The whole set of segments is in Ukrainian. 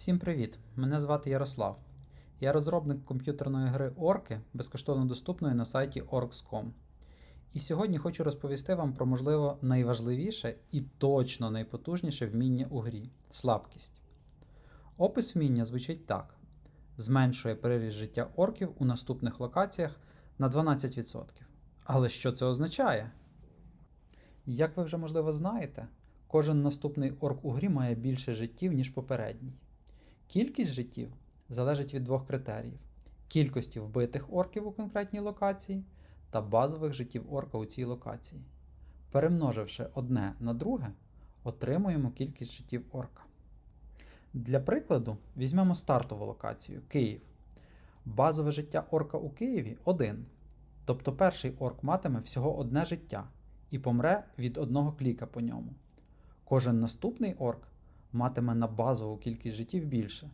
Всім привіт! Мене звати Ярослав. Я розробник комп'ютерної гри Орки, безкоштовно доступної на сайті orks.com. І сьогодні хочу розповісти вам про, можливо, найважливіше і точно найпотужніше вміння у грі слабкість. Опис вміння звучить так: зменшує приріст життя орків у наступних локаціях на 12%. Але що це означає? Як ви вже можливо знаєте, кожен наступний орк у грі має більше життів, ніж попередній. Кількість життів залежить від двох критеріїв: кількості вбитих орків у конкретній локації та базових життів орка у цій локації. Перемноживши одне на друге, отримуємо кількість життів орка. Для прикладу, візьмемо стартову локацію Київ. Базове життя орка у Києві 1. Тобто перший орк матиме всього одне життя і помре від одного кліка по ньому. Кожен наступний орк матиме на базову кількість життів більше.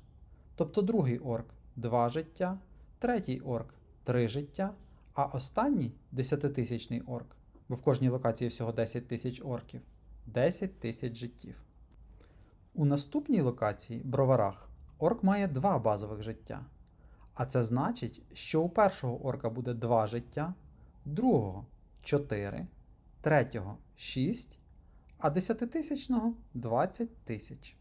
Тобто другий орк 2 життя, третій орк 3 життя, а останній 10-тисячний орк, бо в кожній локації всього 10 тисяч орків 10 тисяч життів. У наступній локації броварах орк має 2 базових життя. А це значить, що у першого орка буде 2 життя, другого 4, третього 6, а 10-тисячного 20 тисяч.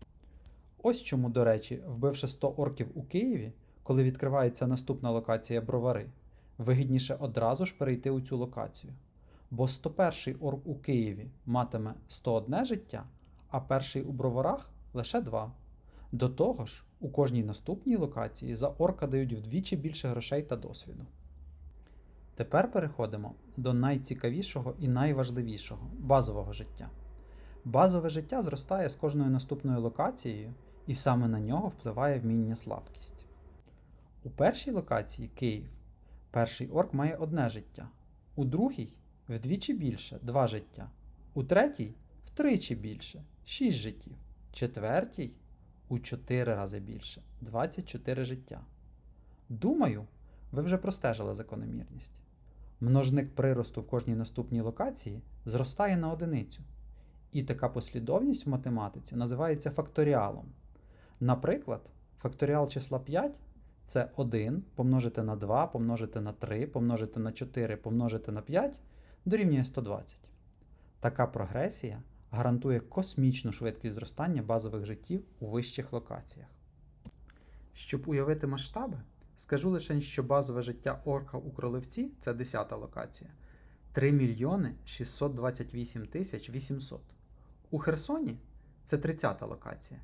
Ось чому, до речі, вбивши 100 орків у Києві, коли відкривається наступна локація бровари, вигідніше одразу ж перейти у цю локацію. Бо 101 орк у Києві матиме 101 життя, а перший у броварах лише 2. До того ж, у кожній наступній локації за орка дають вдвічі більше грошей та досвіду. Тепер переходимо до найцікавішого і найважливішого базового життя. Базове життя зростає з кожною наступною локацією, і саме на нього впливає вміння слабкість. У першій локації Київ перший орк має одне життя, у другій вдвічі більше два життя, у третій втричі більше 6 життів, четвертій у 4 рази більше 24 життя. Думаю, ви вже простежили закономірність. Множник приросту в кожній наступній локації зростає на одиницю. І така послідовність в математиці називається факторіалом. Наприклад, факторіал числа 5 це 1 помножити на 2, помножити на 3, помножити на 4, помножити на 5 дорівнює 120. Така прогресія гарантує космічну швидкість зростання базових життів у вищих локаціях. Щоб уявити масштаби, скажу лише, що базове життя орка у кроливці це 10 локація 3 мільйони 628 тисяч 800. У Херсоні це 30-та локація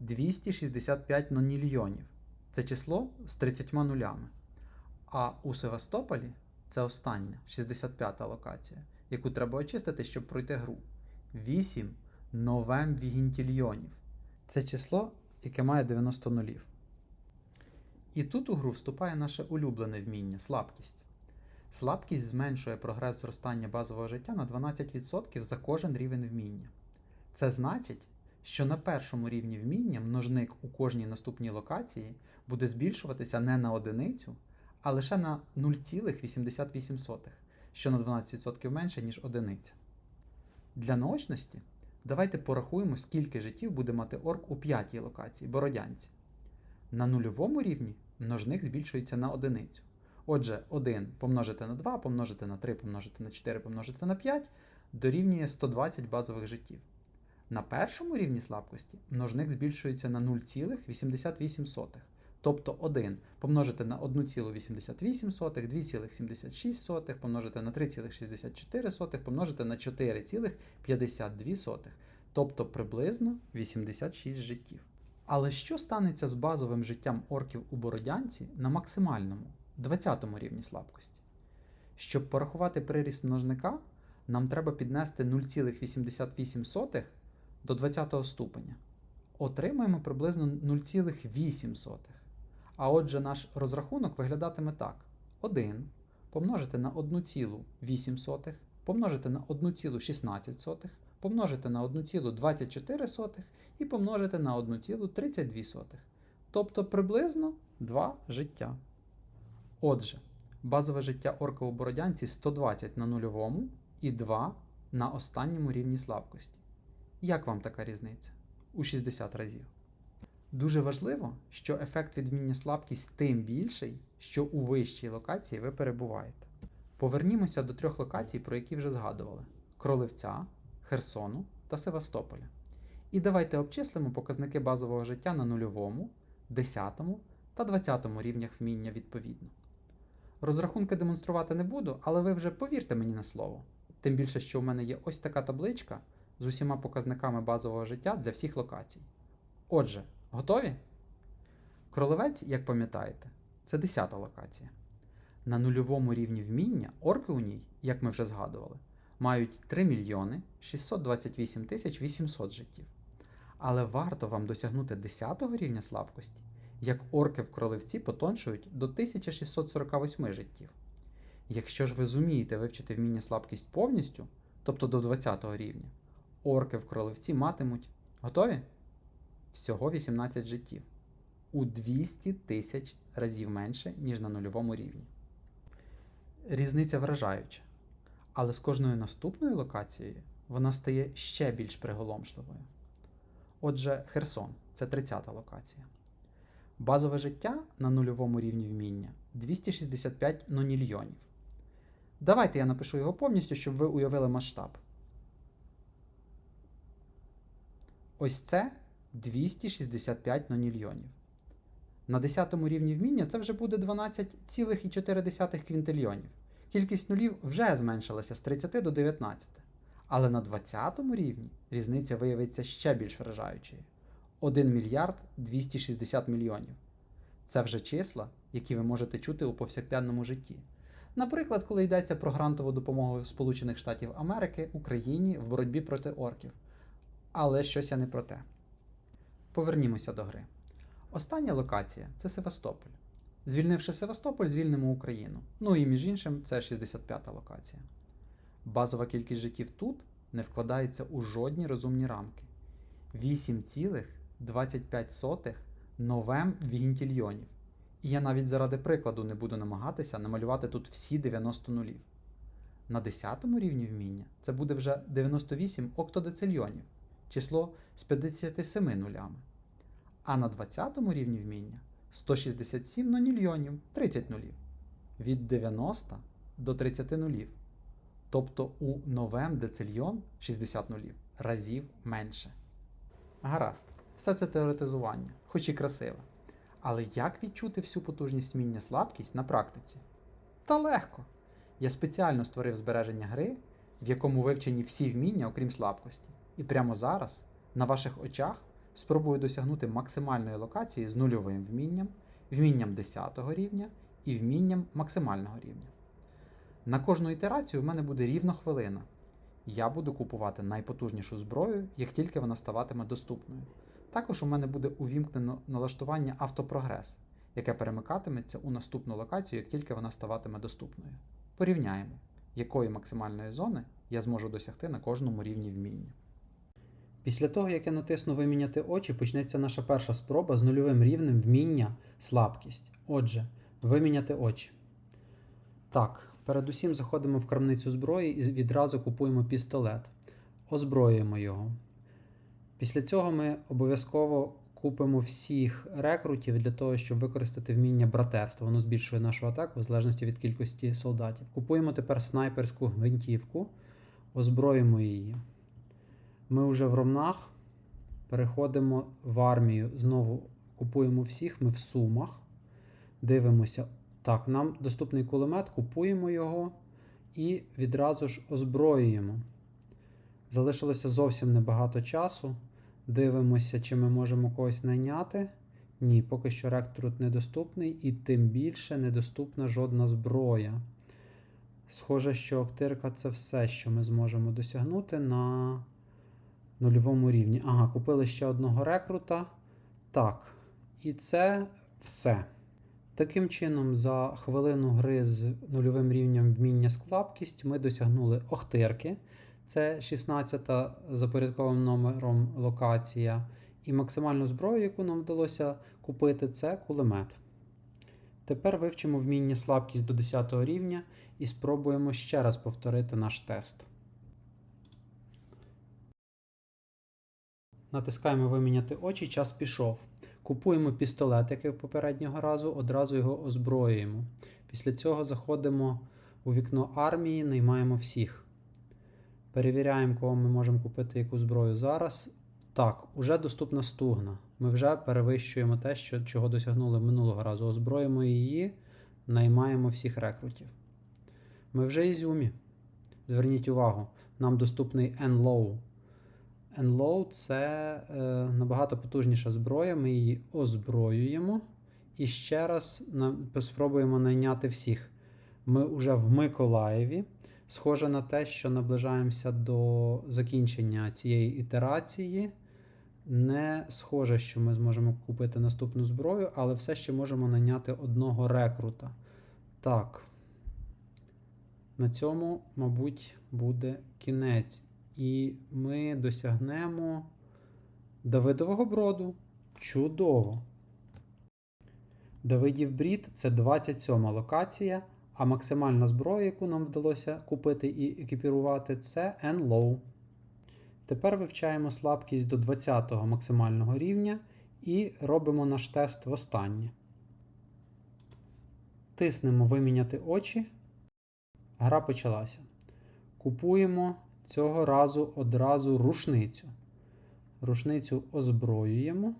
265 нонільйонів. Це число з 30 нулями. А у Севастополі це остання 65-та локація, яку треба очистити, щоб пройти гру. 8 новем вігінтільйонів. Це число, яке має 90 нулів. І тут у гру вступає наше улюблене вміння слабкість. Слабкість зменшує прогрес зростання базового життя на 12% за кожен рівень вміння. Це значить, що на першому рівні вміння множник у кожній наступній локації буде збільшуватися не на одиницю, а лише на 0,88, що на 12% менше, ніж одиниця. Для наочності давайте порахуємо, скільки життів буде мати орк у п'ятій локації бородянці. На нульовому рівні множник збільшується на одиницю. Отже, 1 помножити на 2, помножити на 3, помножити на 4, помножити на 5 дорівнює 120 базових життів. На першому рівні слабкості множник збільшується на 0,88. Тобто 1 помножити на 1,88, 2,76, помножити на 3,64, помножити на 4,52, тобто приблизно 86 життів. Але що станеться з базовим життям орків у Бородянці на максимальному 20 рівні слабкості? Щоб порахувати приріст множника, нам треба піднести 0,88 до 20 ступеня. Отримаємо приблизно 0,8. А отже, наш розрахунок виглядатиме так: 1 помножити на 1,8, помножити на 1,16, помножити на 1,24 і помножити на 1,32. Тобто приблизно 2 життя. Отже, базове життя орка у бородянці 120 на нульовому і 2 на останньому рівні слабкості. Як вам така різниця? У 60 разів. Дуже важливо, що ефект від вміння слабкість тим більший, що у вищій локації ви перебуваєте. Повернімося до трьох локацій, про які вже згадували: Кроливця, Херсону та Севастополя. І давайте обчислимо показники базового життя на нульовому, 10 та 20 рівнях вміння відповідно. Розрахунки демонструвати не буду, але ви вже повірте мені на слово. Тим більше, що у мене є ось така табличка з усіма показниками базового життя для всіх локацій. Отже, готові? Кролевець, як пам'ятаєте, це 10 локація. На нульовому рівні вміння орки у ній, як ми вже згадували, мають 3 мільйони 628 тисяч 800 життів. Але варто вам досягнути 10 рівня слабкості, як орки в кроливці потоншують до 1648 життів. Якщо ж ви зумієте вивчити вміння слабкість повністю, тобто до 20 рівня, орки в кроливці матимуть готові? Всього 18 життів. У 200 тисяч разів менше, ніж на нульовому рівні. Різниця вражаюча. Але з кожною наступною локацією вона стає ще більш приголомшливою. Отже, Херсон це 30 локація. Базове життя на нульовому рівні вміння 265 нонільйонів. Давайте я напишу його повністю, щоб ви уявили масштаб. Ось це 265 нонільйонів. На 10 рівні вміння це вже буде 12,4 квінтильйонів. Кількість нулів вже зменшилася з 30 до 19. Але на 20 рівні різниця виявиться ще більш вражаючою 1 мільярд 260 мільйонів. Це вже числа, які ви можете чути у повсякденному житті. Наприклад, коли йдеться про грантову допомогу Сполучених Штатів Америки Україні в боротьбі проти орків. Але щось я не про те. Повернімося до гри. Остання локація це Севастополь. Звільнивши Севастополь, звільнимо Україну. Ну і між іншим, це 65-та локація. Базова кількість життів тут не вкладається у жодні розумні рамки. 8,25 новем вігінтільйонів. І я навіть заради прикладу не буду намагатися намалювати тут всі 90 нулів. На 10 рівні вміння це буде вже 98 октодецильйонів, число з 57 нулями. А на 20 рівні вміння 167 нонільйонів 30 нулів. Від 90 до 30 нулів. Тобто у новем децильйон 60 нулів разів менше. Гаразд, все це теоретизування, хоч і красиве. Але як відчути всю потужність вміння слабкість на практиці? Та легко. Я спеціально створив збереження гри, в якому вивчені всі вміння, окрім слабкості. І прямо зараз, на ваших очах, спробую досягнути максимальної локації з нульовим вмінням, вмінням 10 рівня і вмінням максимального рівня. На кожну ітерацію в мене буде рівно хвилина. Я буду купувати найпотужнішу зброю, як тільки вона ставатиме доступною. Також у мене буде увімкнено налаштування автопрогрес, яке перемикатиметься у наступну локацію, як тільки вона ставатиме доступною. Порівняємо, якої максимальної зони я зможу досягти на кожному рівні вміння. Після того, як я натисну виміняти очі, почнеться наша перша спроба з нульовим рівнем вміння слабкість. Отже, виміняти очі. Так, передусім заходимо в крамницю зброї і відразу купуємо пістолет. Озброюємо його. Після цього ми обов'язково купимо всіх рекрутів для того, щоб використати вміння братерства. Воно збільшує нашу атаку в залежності від кількості солдатів. Купуємо тепер снайперську гвинтівку, озброїмо її. Ми вже в ромнах переходимо в армію. Знову купуємо всіх, ми в сумах. Дивимося. Так, нам доступний кулемет, купуємо його і відразу ж озброюємо. Залишилося зовсім небагато часу. Дивимося, чи ми можемо когось найняти. Ні, поки що рекрут недоступний, і тим більше недоступна жодна зброя. Схоже, що Октирка це все, що ми зможемо досягнути на нульовому рівні. Ага, купили ще одного рекрута. Так, і це все. Таким чином, за хвилину гри з нульовим рівнем вміння склапкість ми досягнули Охтирки. Це 16-та за порядковим номером локація. І максимальну зброю, яку нам вдалося купити, це кулемет. Тепер вивчимо вміння слабкість до 10 рівня і спробуємо ще раз повторити наш тест. Натискаємо виміняти очі, час пішов. Купуємо пістолет, як і попереднього разу, одразу його озброюємо. Після цього заходимо у вікно армії, наймаємо всіх. Перевіряємо, кого ми можемо купити яку зброю зараз. Так, уже доступна стугна. Ми вже перевищуємо те, що, чого досягнули минулого разу. Озброїмо її, наймаємо всіх рекрутів. Ми вже ізюмі. Зверніть увагу, нам доступний Enlow. Enlow це е, набагато потужніша зброя. Ми її озброюємо. І ще раз спробуємо найняти всіх. Ми вже в Миколаєві. Схоже на те, що наближаємося до закінчення цієї ітерації. Не схоже, що ми зможемо купити наступну зброю, але все ще можемо найняти одного рекрута. Так. На цьому, мабуть, буде кінець. І ми досягнемо Давидового броду. Чудово! Давидів брід це 27 локація, а максимальна зброя, яку нам вдалося купити і екіпірувати, це N-Low. Тепер вивчаємо слабкість до 20 максимального рівня і робимо наш тест востаннє. Тиснемо виміняти очі. Гра почалася. Купуємо цього разу одразу рушницю. Рушницю озброюємо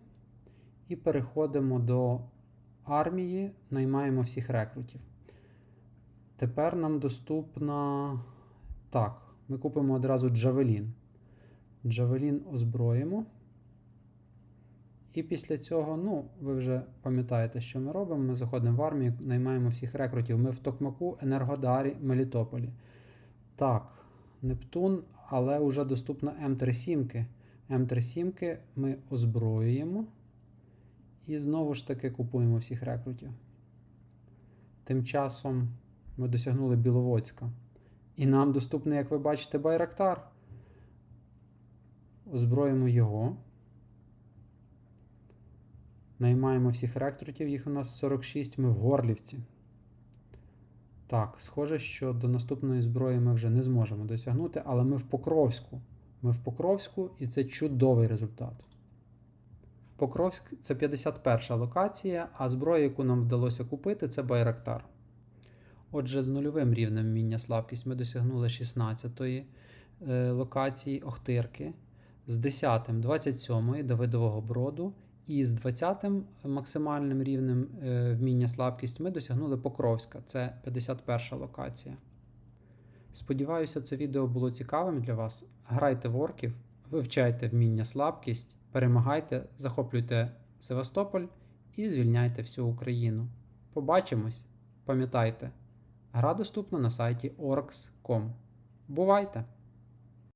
і переходимо до армії, наймаємо всіх рекрутів. Тепер нам доступна. Так, ми купимо одразу Джавелін. Джавелін озброїмо. І після цього, ну, ви вже пам'ятаєте, що ми робимо. Ми заходимо в армію, наймаємо всіх рекрутів. Ми в Токмаку, Енергодарі, Мелітополі. Так, Нептун, але вже доступна М3 сімки. М3 сімки ми озброюємо. І знову ж таки купуємо всіх рекрутів. Тим часом ми досягнули Біловодська. І нам доступний, як ви бачите, Байрактар. Озброїмо його. Наймаємо всіх рекрутів, їх у нас 46, ми в Горлівці. Так, схоже, що до наступної зброї ми вже не зможемо досягнути, але ми в Покровську. Ми в Покровську, і це чудовий результат. Покровськ це 51 локація, а зброя, яку нам вдалося купити, це Байрактар. Отже, з нульовим рівнем вміння слабкість ми досягнули 16-ї е, локації Охтирки, з 10-м 27-ї Давидового броду, і з 20-м максимальним рівнем е, вміння слабкість ми досягнули Покровська, це 51 локація. Сподіваюся, це відео було цікавим для вас. Грайте в орків, вивчайте вміння слабкість, перемагайте, захоплюйте Севастополь і звільняйте всю Україну. Побачимось! Пам'ятайте, гра доступна на сайті orks.com. Бувайте!